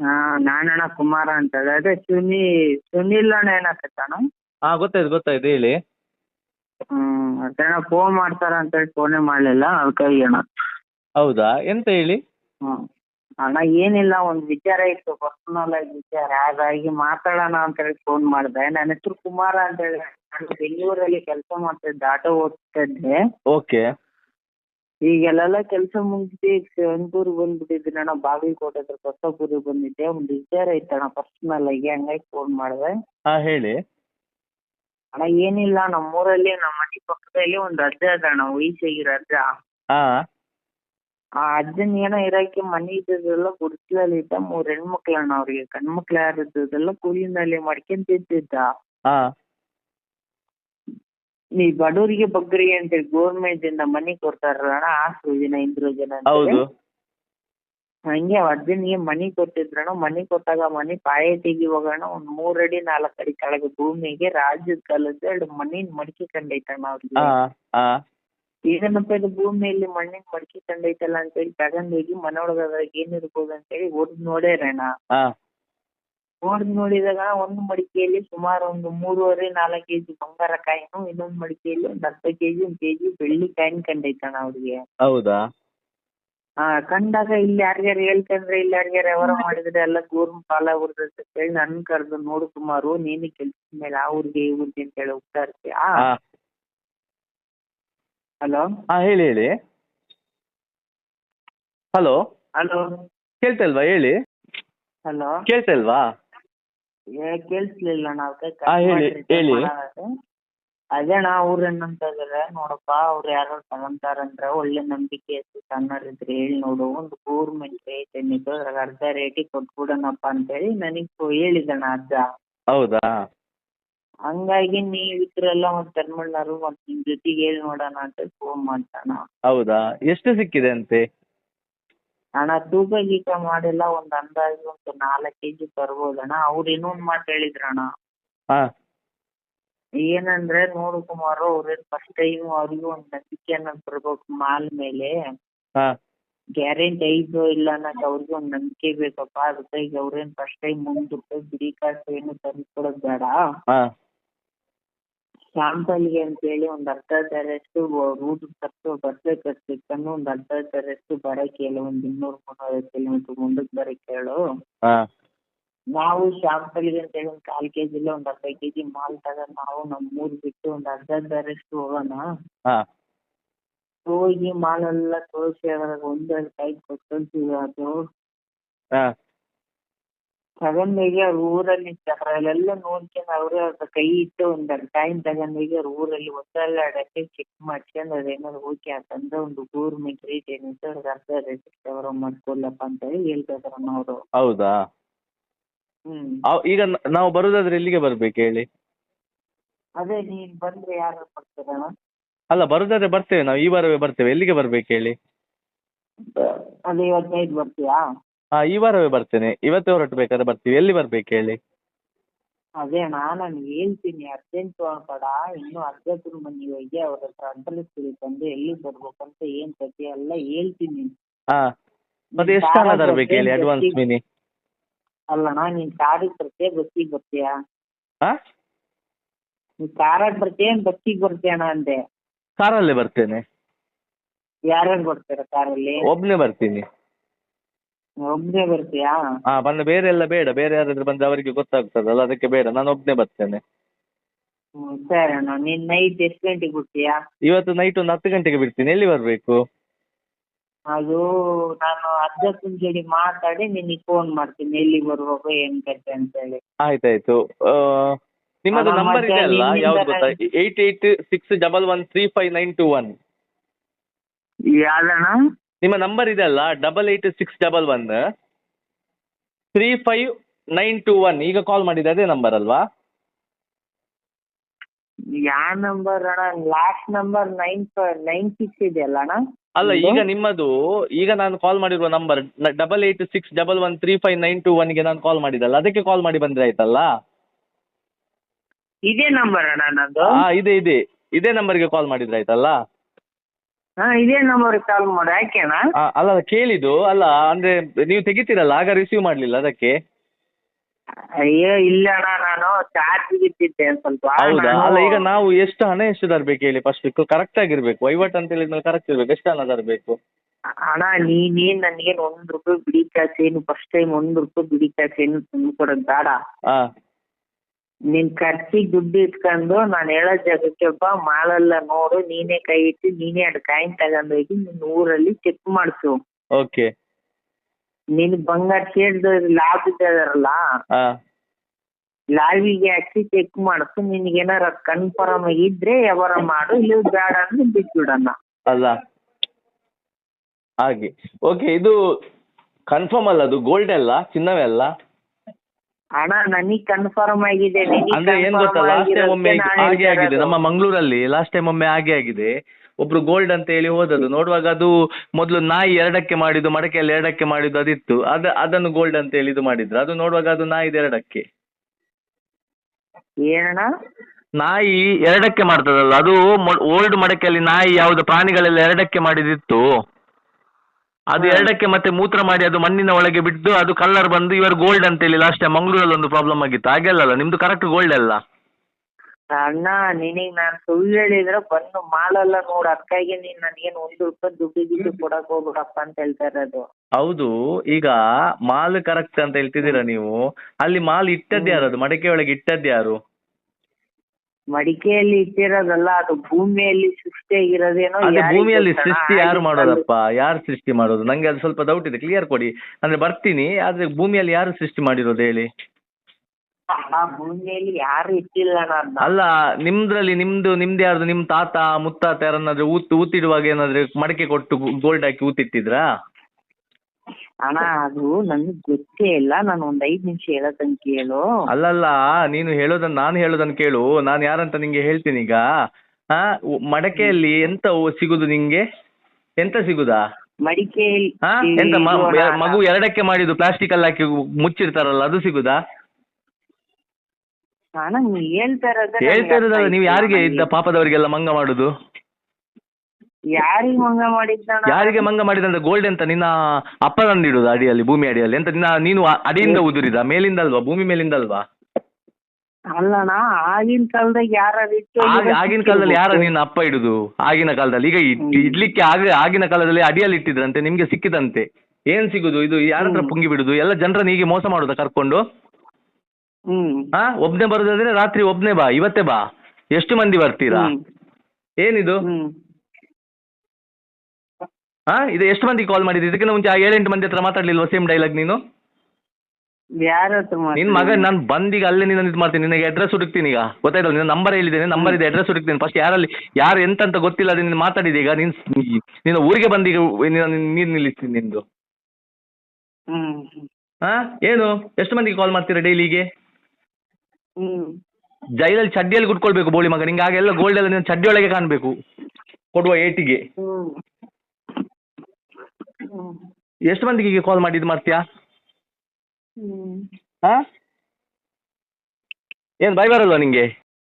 ಹಾ ನಾನಣ್ಣ ಕುಮಾರ ಅಂತ ಹೇಳಿ. ಅದೇ ಸುನಿ ಸುನಿಲ್ ಅಣ್ಣ ಏನಾಕತ್ತಣ್ಣ ಹಾಂ ಗೊತ್ತಾಯ್ತು ಗೊತ್ತಾಯ್ತು ಹೇಳಿ. ಹ್ಮ್ ಅದೇ ಅಣ್ಣ ಫೋನ್ ಮಾಡ್ತಾರ ಅಂತೇಳಿ ಫೋನೇ ಮಾಡಲಿಲ್ಲ ಅದಕ್ಕಾಗಿ ಅಣ್ಣ. ಹೌದಾ? ಎಂತ ಹೇಳಿ? ಹ್ಮ್. ಅಣ್ಣ ಏನಿಲ್ಲ ಒಂದು ವಿಚಾರ ಇತ್ತು ಪರ್ಸನಲ್ ಆಗಿ ವಿಚಾರ. ಹಾಗಾಗಿ ಮಾತಾಡೋಣ ಅಂತೇಳಿ ಫೋನ್ ಮಾಡಿದೆ. ನನ್ನ ಹೆಸರು ಕುಮಾರ ಅಂತೇಳಿ ನಾನು ಬೆಂಗಳೂರಲ್ಲಿ ಕೆಲಸ ಮಾಡ್ತಿದ್ದೆ ಆಟೋ ಓದ್ತಾ ಇದ್ದೆ ಓಕೆ ಈಗ ಕೆಲ್ಸ ಮುಗಿಸಿ ಸೊಂತೂರಿಗೆ ಬಂದ್ಬಿಟ್ಟಿದ್ದೀನಿ ಅಣ್ಣ ಬಾಗಲಕೋಟೆ ಹತ್ರ ಹೊಸಪುರಿಗೆ ಬಂದಿದ್ದೆ ಒಂದು ವಿಚಾರ ಇತ್ತಣ್ಣ ಪರ್ಸನಲ್ ಆಗಿ ಹಂಗಾಗಿ ಫೋನ್ ಮಾಡಿದೆ. ಹಾಂ ಹೇಳಿ. ಅಣ್ಣ ಏನಿಲ್ಲ ನಮ್ಮೂರಲ್ಲಿ ನಮ್ಮ ಮನೆ ಪಕ್ಕದಲ್ಲಿ ಒಂದು ಅಜ್ಜ ಅದ ಅಣ್ಣ ವಯಸ್ಸಾಗಿರೋ ಅಜ್ಜ. ಹಾಂ. ಆ ಅಜ್ಜನ ಏನೋ ಇರಕ್ಕೆ ಮನೆ ಇದ್ದದೆಲ್ಲ ಗುಡಿಸ್ಲಲ್ಲಿ ಇದ್ದ ಮೂರ್ ಹೆಣ್ಮಕ್ಳು ಅಣ್ಣ ಅವ್ರಿಗೆ. ಗಂಡ್ಮಕ್ಳು ಯಾರು ಇದ್ದದೆಲ್ಲ ಕೂಲಿನಲ್ಲಿ ಮಾಡ್ಕೊಂಡ್ ತಿಂತಿದ್ದ. ಹಾಂ. ಈ ಬಡವರಿಗೆ ಬಗ್ಗರಿಗೆ ಅಂತೇಳಿ ಗೌರ್ಮೆಂಟ್ ಇಂದ ಮನಿ ಕೊಡ್ತಾರಲ್ಲ ಆ ಜನ ಇಂದ್ರು ಜನ ಅಂತೇಳಿ. ಹೌದು. ಹಂಗೆ ಅಜ್ಜನಿಗೆ ಮನಿ ಕೊಟ್ಟಿದ್ರಣ್ಣ ಮನಿ ಕೊಟ್ಟಾಗ ಮನಿ ಪಾಯ ತೆಗಿವಾಗಣ ಒಂದ್ ಮೂರ್ ಅಡಿ ನಾಲ್ಕು ಅಡಿ ಕೆಳಗೆ ಭೂಮಿಗೆ ರಾಜ್ಯದ ಕಾಲದ ಎರಡು ಮಣ್ಣಿನ ಮಡಿಕೆ ಕಂಡೈತಣ್ಣ ಅವ್ರಿಗೆ. ಹಾಂ ಹಾಂ ಏನಪ್ಪ ಇದು ಭೂಮಿಯಲ್ಲಿ ಮಣ್ಣಿನ ಮಡಿಕೆ ಕಂಡೈತಲ್ಲ ಅಂತೇಳಿ ತಗೊಂಡ್ ಹೋಗಿ ಮನೆ ಒಳಗದಾಗ ಏನಿರ್ಬೋದು ಅಂತೇಳಿ ಹೊಡ್ದ್ ನೋಡ್ಯಾರಣ್ಣ ಹಾಂ ಹೊಡ್ದ್ ನೋಡಿದಾಗ ಒಂದು ಮಡಿಕೆಯಲ್ಲಿ ಸುಮಾರು ಒಂದು ಮೂರುವರೆ ನಾಲ್ಕು ಕೆಜಿ ಬಂಗಾರ ಕಾಯಿನು ಇನ್ನೊಂದ್ ಮಡಿಕೆಯಲ್ಲಿ ಒಂದ್ ಅರ್ಧ ಕೆಜಿ ಒಂದ್ ಕೆಜಿ ಬೆಳ್ಳಿ ಕಾಯಿನ್ ಕಂಡೈತಣ್ಣ ಅವ್ರಿಗೆ ಹೌದಾ? ಹಾ ಕಂಡಾಗ ಇಲ್ಲಿ ಯಾರ್ಯಾರು ಹೇಳ್ಕಂದ್ರೆ ಇಲ್ಲಿ ಯಾರ್ಯಾರು ವ್ಯವಹಾರ ಮಾಡಿದ್ರೆ ಎಲ್ಲ ಗೋರ್ಮ್ ಪಾಲ ಅಂತ ಹೇಳಿ ನನ್ ಕರ್ದು ನೋಡು ಸುಮಾರು ನೀನು ಕೆಲ್ಸದ ಮೇಲೆ ಆ ಊರಿಗೆ ಈ ಊರಿಗೆ ಅಂತ ಹೇಳಿ ಹೋಗ್ತಾ ಇರ್ತೀಯ? ಹಾಂ ಹಲೋ? ಹಾ ಹೇಳಿ ಹೇಳಿ. ಹಲೋ? ಹಲೋ? ಕೇಳ್ತಾ ಇಲ್ವಾ ಹೇಳಿ? ಹಲೋ? ಕೇಳ್ತಾ ಇಲ್ವಾ? ಕೇಳಿಸ್ಲಿಲ್ಲ. ನಾವು ಹಾ, ಹೇಳಿ, ಹೇಳಿ. ಅದೇ ನಾ ಇದಾರೆ ನೋಡಪ್ಪ ಅವ್ರು ಯಾರೋ ತಗೊಂತಾರಂದ್ರೆ ಒಳ್ಳೆ ನಂಬಿಕೆ ಐತಿ ಕನ್ನಡಿದ್ರೆ ಹೇಳಿ ನೋಡು ಒಂದು ಗೌರ್ಮೆಂಟ್ ರೇಟ್ ಏನಿತ್ತು ಅದ್ರಾಗ ಅರ್ಧ ರೇಟಿಗೆ ಕೊಟ್ಬಿಡೋಣಪ್ಪ ಅಂತೇಳಿ ನನಗೆ ಹೇಳಿದಣ್ಣ ಅಜ್ಜ. ಹೌದಾ? ಹಂಗಾಗಿ ನೀವ್ ಇದ್ರೆಲ್ಲ ಒಂದ್ ತಮಿಳ್ನಾರು ಒಂದ್ ನಿಮ್ ಜೊತೆಗೆ ಹೇಳಿ ನೋಡೋಣ ಅಂತ ಫೋನ್ ಮಾಡ್ತಾನ. ಹೌದಾ? ಎಷ್ಟು ಸಿಕ್ಕಿದೆ ಅಂತೆ? ಅಣ್ಣ ತೂಕ ಗೀಕ ಮಾಡಿಲ್ಲ ಒಂದು ಅಂದಾಜು ಒಂದು ನಾಲ್ಕು ಕೆಜಿ ತರ್ಬೋದಣ್ಣ ಅವ್ರು ಇನ್ನೊಂದು ಮಾತು ಹೇಳಿದ್ರಣ್ಣ ಹಾಂ. ಏನಂದ್ರೆ ನೋಡು ಕುಮಾರು ಅವ್ರೇನ್ ಫಸ್ಟ್ ಟೈಮ್ ಅವ್ರಿಗೂ ಒಂದು ನಂಬಿಕೆ ಅನ್ನೋದು ಬರ್ಬೇಕು ಮಾಲ್ ಮೇಲೆ. ಹಾಂ. ಗ್ಯಾರಂಟಿ ಐದು ಇಲ್ಲ ಅನ್ನೋದು ಅವ್ರಿಗೆ ಒಂದು ನಂಬಿಕೆ ಬೇಕಪ್ಪ. ಅದಕ್ಕಾಗಿ ಅವ್ರೇನ್ ಫಸ್ಟ್ ಟೈಮ್ ಮುಂದೆ ರೂಪಾಯಿ ಬಿಡಿ ಕಾಸು ಏನು ತಂದ್ಕೊಡೋದು ಬೇಡ. ಹಾಂ. ಸ್ಯಾಂಪಲ್ಗೆ ಅಂತೇಳಿ ಒಂದು ಅರ್ಧ ದರಷ್ಟು ರೂಟ್ ತಪ್ಪು ಬಸ್ಸೇ ಒಂದ್ ಒಂದು ಅರ್ಧ ದರಷ್ಟು ಬರೋಕ್ಕೆ ಹೇಳು ಒಂದು ಇನ್ನೂರು ಮುನ್ನೂರೈವತ್ತು ಕಿಲೋಮೀಟ್ರ್ ಮುಂದಕ್ಕೆ ಬರೋಕ್ಕೆ ಹೇಳು ನಾವು ಶಾಂಪಲ್ಗೆ ಅಂತೇಳಿ ಒಂದು ಕಾಲು ಕೆ ಜಿಲ್ಲ ಒಂದು ಅರ್ಧ ಕೆ ಜಿ ಮಾಲ್ ತಗೊಂಡು ನಾವು ನಮ್ಮ ಊರು ಬಿಟ್ಟು ಒಂದು ಅರ್ಧದರಷ್ಟು ಹೋಗೋಣ. ಹಾಂ. ಹೋಗಿ ಮಾಲೆಲ್ಲ ತೋರಿಸಿ ಅದ್ರಾಗ ಒಂದೆರಡು ಕೈ ಕೊಟ್ಟು ಅದು. ತಗೊಂಡೋಗಿ ಅವ್ರ ಊರಲ್ಲಿ ಅಲ್ಲೆಲ್ಲ ನೋಡ್ಕೊಂಡು ಅವರೇ ಅವ್ರ ಕೈ ಇಟ್ಟು ಒಂದ್ ಟೈಮ್ ತಗೊಂಡೋಗಿ ಅವ್ರ ಊರಲ್ಲಿ ಒತ್ತಲ್ಲಾಡಕ್ಕೆ ಅಡಕ್ಕೆ ಚೆಕ್ ಮಾಡ್ಕೊಂಡು ಅದೇನಾದ್ರು ಓಕೆ ಅಂತಂದ್ರೆ ಒಂದು ಗೌರ್ಮೆಂಟ್ ರೇಟ್ ಏನಿದೆ ಅವ್ರಿಗೆ ಅರ್ಧ ರೇಟ್ ವ್ಯವಹಾರ ಮಾಡ್ಕೊಳ್ಳಪ್ಪ ಅಂತ ಹೇಳಿ ಇದ್ರಣ್ಣ ಅವರು. ಹೌದಾ? ಹ್ಮ್. ಅವ್- ಈಗ ನ- ನಾವು ಬರೋದಾದ್ರೆ ಎಲ್ಲಿಗೆ ಬರ್ಬೇಕು ಹೇಳಿ? ಅದೇ ನೀನ್ ಬಂದ್ರೆ ಯಾರು ಬರ್ತಾರಣ್ಣ ಅಲ್ಲ ಬರೋದಾದ್ರೆ ಬರ್ತೇವೆ ನಾವು ಈ ವಾರವೇ ಬರ್ತೇವೆ. ಎಲ್ಲಿಗೆ ಬರ್ಬೇಕು ಹೇಳಿ? ಅದೇ ಇವತ್ತೈದು ಬರ್ತೀಯಾ? ಹಾಂ ಈ ವಾರವೇ ಬರ್ತೇನೆ. ಇವತ್ತೇ ಹೊರಟು ಬೇಕಾದ್ರೆ ಬರ್ತೀವಿ. ಎಲ್ಲಿ ಬರ್ಬೇಕು ಹೇಳಿ? ಅದೇ ಅಣ್ಣ ನಾನು ಹೇಳ್ತೀನಿ. ಅರ್ಜೆಂಟ್ ಬೇಡ ಇನ್ನು ಅರ್ಜೆಂಟ್ ಮನೆ ಹೋಗಿ ಅವ್ರ ಹತ್ರ ಅಡ್ರೆಸ್ ತಿಳ್ಕೊಂಡು ಎಲ್ಲಿಗೆ ಬರ್ಬೇಕಂತ ಏನು ಕತೆ ಎಲ್ಲ ಹೇಳ್ತೀನಿ. ಹಾಂ. ಮತ್ತೆ ಎಷ್ಟು ಹಣ ತರಬೇಕು ಹೇಳಿ? ಅಡ್ವಾನ್ಸ್ ಮಿನಿ. ಅಲ್ಲಣ್ಣ ನೀನ್ ಕಾರಿಗೆ ಬರ್ತೀಯ? ಬಸ್ಸಿಗೆ ಬರ್ತೀಯಾ? ಹಾಂ? ನೀನ್ ಕಾರಾಗ ಬರ್ತೀಯ? ಬಸ್ಸಿಗೆ ಬರ್ತೀಯಣ್ಣ ಅಂದೆ. ಕಾರಲ್ಲೇ ಬರ್ತೇನೆ. ಯಾರ್ಯಾರು ಬರ್ತೀರಾ ಕಾರಲ್ಲಿ? ಒಬ್ಬನೇ ಬರ್ತೀನಿ. ಒಬ್ಬನೇ ಬರ್ತೀಯಾ? ಹಾ ಬಂದು ಬೇರೆ ಎಲ್ಲ ಬೇಡ ಬೇರೆ ಯಾರಾದ್ರೂ ಬಂದ್ರೆ ಅವರಿಗೆ ಗೊತ್ತಾಗ್ತದಲ್ಲ ಅದಕ್ಕೆ ಬೇಡ ನಾನು ಒಬ್ಬನೇ ಬರ್ತೇನೆ. ಹ್ಞೂ ಸರಿ ಅಣ್ಣ ನೀನ್ ನೈಟ್ ಎಷ್ಟು ಗಂಟೆಗೆ ಬಿಡ್ತೀಯಾ? ಇವತ್ತು ನೈಟ್ ಒಂದು ಹತ್ತು ಗಂಟೆಗೆ ಬಿಡ್ತೀನಿ ಎಲ್ಲಿ ಬರಬೇಕು? ಅದು ನಾನು ಅರ್ಜೆಂಟ್ ಜೋಡಿ ಮಾತಾಡಿ ನಿನಗೆ ಫೋನ್ ಮಾಡ್ತೀನಿ ಎಲ್ಲಿ ಬರ್ಬೇಕು ಏನು ಕತೆ ಅಂತೇಳಿ. ಆಯ್ತಾಯ್ತು. ನಿಮ್ಮದು ನಂಬರ್ ಇದೆ ಅಲ್ಲ ಯಾವ್ದು ಗೊತ್ತಾ? Eight eight six double one three five nine two one. ಯಾವ್ದಣ್ಣ? ನಿಮ್ಮ ನಂಬರ್ ಇದೆ ಅಲ್ಲ double eight six double one three five nine two one ಈಗ ಕಾಲ್ ಮಾಡಿದ್ದು ಅದೇ ನಂಬರ್ ಅಲ್ವಾ? ಯಾವ ನಂಬರ್ ಅಣ್ಣ? Last number nine nine six ಇದೆಯಲ್ಲ ಅಣ್ಣ? ಅಲ್ಲ ಈಗ ನಿಮ್ಮದು ಈಗ ನಾನು ಕಾಲ್ ಮಾಡಿರುವ number double eight six double one three five nine two ಒನ್ಗೆ ನಾನು ಕಾಲ್ ಮಾಡಿದ್ದಲ್ಲ ಅದಕ್ಕೆ ಕಾಲ್ ಮಾಡಿ ಬಂದ್ರೆ ಆಯ್ತಲ್ಲ? ಇದೇ ನಂಬರ್ ಅಣ್ಣ ನಂದು ಹಾಂ ಇದೆ ಇದೆ. ಇದೇ ನಂಬರ್ಗೆ ಕಾಲ್ ಮಾಡಿದ್ರೆ ಆಯ್ತಲ್ಲ? ಹಾ ಇದೇ ನಂಬರ್ ಕಾಲ್ ಮಾಡಿ ಯಾಕೆ ಅಣ್ಣ ಅಲ್ಲ ಕೇಳಿದ್ದು ಅಲ್ಲ ಅಂದ್ರೆ ನೀವು ತೆಗಿತೀರಲ್ಲ ಆಗ ರಿಸೀವ್ ಮಾಡಲಿಲ್ಲ ಅದಕ್ಕೆ? ಅಯ್ಯೋ ಇಲ್ಲ ಅಣ್ಣ ನಾನು ಚಾರ್ಜಿಗೆ ಇಟ್ಟಿದ್ದೆ ಒಂದ್ ಸ್ವಲ್ಪ ಹೌದಾ? ಅಲ್ಲ ಈಗ ನಾವು ಎಷ್ಟು ಹಣ ಎಷ್ಟು ತರಬೇಕು ಹೇಳಿ ಫಸ್ಟ್ ಕರೆಕ್ಟ್ ಆಗಿರ್ಬೇಕು. ವಹಿವಾಟು ಅಂತ ಹೇಳಿದ್ಮೇಲೆ ಕರೆಕ್ಟ್ ಇರ್ಬೇಕು. ಎಷ್ಟು ಹಣ ತರಬೇಕು? ಅಣ್ಣ ನೀನೇನ್ ನನಗೇನು ಒಂದ್ ರೂಪಾಯಿ ಬಿಡಿ ಕಾಸು ಏನು ಫಸ್ಟ್ ಟೈಮ್ ಒಂದ್ ರೂಪಾಯಿ ಬಿಡಿ ಕಾಸು ಏನು ತಂದು ಕೊಡೋದು ಬೇಡ. ಹಾಂ ನಿನ್ ಖರ್ಚಿಗೆ ದುಡ್ಡು ಇಟ್ಕೊಂಡು ನಾನು ಹೇಳೋ ಜಾಗಕ್ಕೆ ಬಾ ಮಾಲಲ್ಲ ನೋಡು ನೀನೇ ಕೈ ಇಟ್ಟು ನೀನೇ ಎರಡು ಕಾಯಿನ್ ತಗೊಂಡೋಗಿ ನಿನ್ನ ಊರಲ್ಲಿ ಚೆಕ್ ಮಾಡಿಸು. ಓಕೆ. ನಿನ್ ಬಂಗಾರ ಸೇರಿದವ್ರು ಲಾಭ ಇದ್ದಾರಲ್ಲ ಲಾವಿಗೆ ಹಾಕಿ ಚೆಕ್ ಮಾಡಿಸು ನಿನ್ಗೇನಾರ ಕನ್ಫರ್ಮ್ ಇದ್ರೆ ವ್ಯವಹಾರ ಮಾಡು ಇಲ್ಲ ಬೇಡ ಅಂದ್ರೆ ಬಿಟ್ಬಿಡಣ. ಅಲ್ಲ. ಹಾಗೆ. ಓಕೆ ಇದು ಕನ್ಫರ್ಮ್ ಅಲ್ಲ ಅದು ಗೋಲ್ಡ್ ಅಲ್ಲ ಚಿನ್ನವೇ ಅಲ್ಲ? ಅಣ್ಣ ನನಗ್ ಕನ್ಫರ್ಮ್ ಆಗಿದೆ ನಿನಗ್ ಅಂದ್ರೆ ಏನ್ ಗೊತ್ತಾ confirm ಲಾಸ್ಟ್ ಟೈಮ್ ಒಮ್ಮೆ ಆಗಿರೋದಕ್ಕೆ ನಾನ್ ಹಾಗೆ ಆಗಿದೆ. ನಮ್ಮ ಮಂಗಳೂರಲ್ಲಿ ಲಾಸ್ಟ್ ಟೈಮ್ ಒಮ್ಮೆ ಹಾಗೆ ಆಗಿದೆ. ಒಬ್ರು ಗೋಲ್ಡ್ ಅಂತ ಹೇಳಿ ಹೋದದ್ದು. ನೋಡುವಾಗ ಅದು ಮೊದಲು ನಾಯಿ ಎರಡಕ್ಕೆ ಮಾಡಿದ್ದು ಮಡಕೆಯಲ್ಲಿ ಎರಡಕ್ಕೆ ಮಾಡಿದ್ದು ಅದಿತ್ತು. ಅದ ಅದನ್ನು ಗೋಲ್ಡ್ ಅಂತ ಹೇಳಿ ಇದು ಮಾಡಿದ್ರು. ಅದು ನೋಡುವಾಗ ಅದು ನಾಯಿದು ಎರಡಕ್ಕೆ. ಏನಣ್ಣ? ನಾಯಿ ಎರಡಕ್ಕೆ ಮಾಡ್ತದಲ್ಲ ಅದು ಓಲ್ಡ್ ಮಡಕೆಯಲ್ಲಿ ನಾಯಿ ಯಾವ್ದು ಪ್ರಾಣಿಗಳೆಲ್ಲ ಎರಡಕ್ಕೆ ಮಾಡಿದಿತ್ತು. ಅದು ಎರಡಕ್ಕೆ ಮತ್ತೆ ಮೂತ್ರ ಮಾಡಿ ಅದು ಮಣ್ಣಿನ ಒಳಗೆ ಬಿದ್ದು ಅದು ಕಲರ್ ಬಂದು ಇವರು ಗೋಲ್ಡ್ ಅಂತ ಹೇಳಿ ಲಾಸ್ಟ್ ಟೈಮ್ ಮಂಗಳೂರಲ್ಲಿ ಒಂದು ಪ್ರಾಬ್ಲಮ್ ಆಗಿತ್ತು. ಹಾಗೆಲ್ಲ ನಿಮ್ದು ಕರೆಕ್ಟ್ ಗೋಲ್ಡ್ ಅಲ್ಲ. ಅಣ್ಣ ನಿನಗೆ ನಾನು ಸುಳ್ಳು ಹೇಳಿದ್ರೆ ಬಂದು ಮಾಲೆಲ್ಲ ನೋಡು ಅದಕ್ಕಾಗಿ ನೀನ್ ನನಗೇನು ಒಂದು ರೂಪಾಯಿ ದುಡ್ಡು ಗಿಡ್ಡು ಕೊಡಕ್ ಹೋಗ್ಬಿಡಪ್ಪ ಅಂತ ಹೇಳ್ತಾ ಇರೋದು. ಹೌದು ಈಗ ಮಾಲ್ ಕರೆಕ್ಟ್ ಅಂತ ಹೇಳ್ತಿದ್ದೀರಾ ನೀವು? ಅಲ್ಲಿ ಮಾಲ್ ಇಟ್ಟದ್ದು ಯಾರು ಅದು ಮಡಕೆ ಒಳಗೆ ಇಟ್ಟದ್ದು ಯಾರು? ಮಡಿಕೆಯಲ್ಲಿ ಇಟ್ಟಿರೋದಲ್ಲ ಅದು ಭೂಮಿಯಲ್ಲಿ ಸೃಷ್ಟಿಯಾಗಿರೋದೇನೋ ಅದೇ ಯಾರಿಗ್ ಭೂಮಿಯಲ್ಲಿ ಗೊತ್ತಣ್ಣ? ಸೃಷ್ಟಿ ಯಾರು ಮಾಡೋದಪ್ಪ? ಯಾರು ಸೃಷ್ಟಿ ಮಾಡೋದು? ನಂಗೆ ಅದು ಸ್ವಲ್ಪ ಡೌಟ್ ಇದೆ. ಕ್ಲಿಯರ್ ಕೊಡಿ. ಅಂದ್ರೆ ಬರ್ತೀನಿ ಆದ್ರೆ ಭೂಮಿಯಲ್ಲಿ ಯಾರು ಸೃಷ್ಟಿ ಮಾಡಿರೋದು ಹೇಳಿ? ಆ ಭೂಮಿಯಲ್ಲಿ ಯಾರು ಇಟ್ಟಿಲ್ಲ ಅಣ್ಣ ಅಲ್ಲ ನಿಮ್ದ್ರಲ್ಲಿ ನಿಮ್ದು ನಿಮ್ದು ಯಾರ್ದು? ನಿಮ್ ತಾತ ಮುತ್ತಾತ ಯಾರನ್ನಾದ್ರೂ ಊತ್ ಊತಿಡುವಾಗ ಏನಾದ್ರೂ ಮಡಕೆ ಕೊಟ್ಟು ಗೋಲ್ಡ್ ಹಾಕಿ ಊತಿಟ್ಟಿದ್ರಾ? ಅಣ್ಣ ಅದು ನನಗೆ ಗೊತ್ತೇ ಇಲ್ಲ. ನಾನು ಒಂದ್ ಐದ್ ನಿಮಿಷ ಹೇಳೋದನ್ ಕೇಳು. ಅಲ್ಲಲ್ಲ ನೀನು ಹೇಳೋದನ್ನ ನಾನು ಹೇಳೋದನ್ನ ಕೇಳು. ನಾನು ಯಾರಂತ ನಿಂಗೆ ಹೇಳ್ತೀನಿ ಈಗ. ಆ ಉ- ಮಡಕೆಯಲ್ಲಿ ಎಂತ ಉ- ಸಿಗುದು ನಿಂಗೆ? ಎಂತ ಸಿಗುದಾ? ಮಡಿಕೆ ಹಾ ಎಂತ ಮ- ಮಗು ಎರಡಕ್ಕೆ ಮಾಡಿದ್ದು ಪ್ಲಾಸ್ಟಿಕ್ ಅಲ್ಲಿ ಹಾಕಿ ಮುಚ್ಚಿರ್ತಾರಲ್ಲ ಅದು ಸಿಗುದಾ? ಅಣ್ಣ ನೀವ್ ಹೇಳ್ತಾ ಇರೋದೇ ನನಗೆ ಹೇಳ್ತಾ ಇರೋದಲ್ಲ ನೀವು ಯಾರಿಗೆ ಇದ್ದ ಪಾಪದವರಿಗೆಲ್ಲ ಮಂಗ ಮಾಡುದು? ಯಾರಿಗ್ ಮಂಗ ಯಾರಿಗೆ ಮಂಗ ಮಾಡಿದಂದ್ರೆ ಗೋಲ್ಡ್ ಅಂತ ನಿನ್ನ ಅಪ್ಪ ತಂದಿಡುದು ಅಡಿಯಲ್ಲಿ ಭೂಮಿ ಅಡಿಯಲ್ಲಿ ಎಂತ ನಿನ್ನ ನೀನು ಅ- ಅಡಿಯಿಂದ ಉದುರಿದ ಮೇಲಿಂದ ಅಲ್ವಾ ಭೂಮಿ ಮೇಲಿಂದ ಅಲ್ವಾ ಅಲ್ಲಣ್ಣ ಆಗಿನ ಕಾಲದಾಗ ಯಾರು ಆಗ- ಆಗಿನ ಕಾಲದಲ್ಲಿ ಯಾರ ನಿನ್ನ ಅಪ್ಪ ಇಡುದು? ಆಗಿನ ಕಾಲದಲ್ಲಿ ಈಗ ಇಡ್- ಇಡ್ಲಿಕ್ಕೆ ಆಗ ಆಗಿನ ಕಾಲದಲ್ಲಿ ಅಡಿಯಲ್ಲಿ ಇಟ್ಟಿದ್ರಂತೆ ನಿಮ್ಗೆ ಸಿಕ್ಕಿದಂತೆ. ಏನ್ ಸಿಗುದು ಇದು? ಯಾರ ಹತ್ರ ಪುಂಗಿ ಬಿಡುದು? ಎಲ್ಲ ಜನರನ್ನ ಹೀಗೆ ಮೋಸ ಮಾಡುದ ಕರ್ಕೊಂಡು? ಹ್ಮ್. ಹಾ ಒಬ್ನೇ ಬರುದಾದ್ರೆ ರಾತ್ರಿ ಒಬ್ನೇ ಬಾ ಇವತ್ತೇ ಬಾ. ಎಷ್ಟು ಮಂದಿ ಬರ್ತೀರಾ? ಹ್ಮ್. ಏನಿದು? ಹ್ಮ್. ಹಾ ಇದು ಎಷ್ಟು ಮಂದಿಗೆ ಕಾಲ್ ಮಾಡಿದ್ರಿ? ಇದಕ್ಕಿಂತ ಮುಂಚೆ ಆ ಏಳೆಂಟು ಮಂದಿ ಹತ್ರ ಮಾತಾಡ್ಲಿಲ್ವಾ ಸೇಮ್ ಡೈಲಾಗ್ ನೀನು? ಯಾರ ಹತ್ರ ನಿನ್ ಮಗ ನಾನು ಬಂದೀಗ ಅಲ್ಲೇ ನಿನ್ನ ಇದು ಮಾಡ್ತೀನಿ. ನಿನಗೆ ಅಡ್ರೆಸ್ ಹುಡುಕ್ತೀನಿ ಈಗ. ಗೊತ್ತಾಯ್ತಲ್ಲ ನಿನ್ನ ನಂಬರ್ ಹೇಳಿದ್ದೇನೆ ನಂಬರ್ ಇದೆ ಅಡ್ರೆಸ್ ಹುಡುಕ್ತೀನಿ. ಫಸ್ಟ್ ಯಾರಲ್ಲಿ ಯಾರು ಎಂತ ಅಂತ ಗೊತ್ತಿಲ್ಲ ಅದು ನೀನು ಮಾತಾಡಿದೆ ಈಗ. ನೀನು ನೀನು ಊರಿಗೆ ಬಂದೀಗ ನೀರು ನಿಲ್ಲಿಸ್ತೀನಿ ನಿಂದು. ಹ್ಮ್. ಹಾ ಏನು? ಎಷ್ಟು ಮಂದಿಗೆ ಕಾಲ್ ಮಾಡ್ತೀರಾ ಡೈಲಿಗೆ ಹ್ಮ್. ಜೈಲಲ್ಲಿ ಚಡ್ಡಿಯಲ್ಲಿ ಕುಟ್ಕೊಳ್ಬೇಕು ಬೋಳಿ ಮಗ. ನಿಂಗೆ ಆಗೆಲ್ಲ ಗೋಲ್ಡ್ ಎಲ್ಲ ನೀನು ಚಡ್ಡಿ ಒಳಗೆ ಕಾಣಬೇಕು. ಕೊಡುವ ಏಟಿಗೆ. ಹ್ಮ್. ಎಷ್ಟು ಮಂದಿಗೆ ಕಾಲ್ ಮಾಡಿ ಇದು ಮಾಡ್ತೀಯಾ ಹಾ? ಏನು ಬೈ ಬರಲ್ವಾ ನಿಂಗೆ?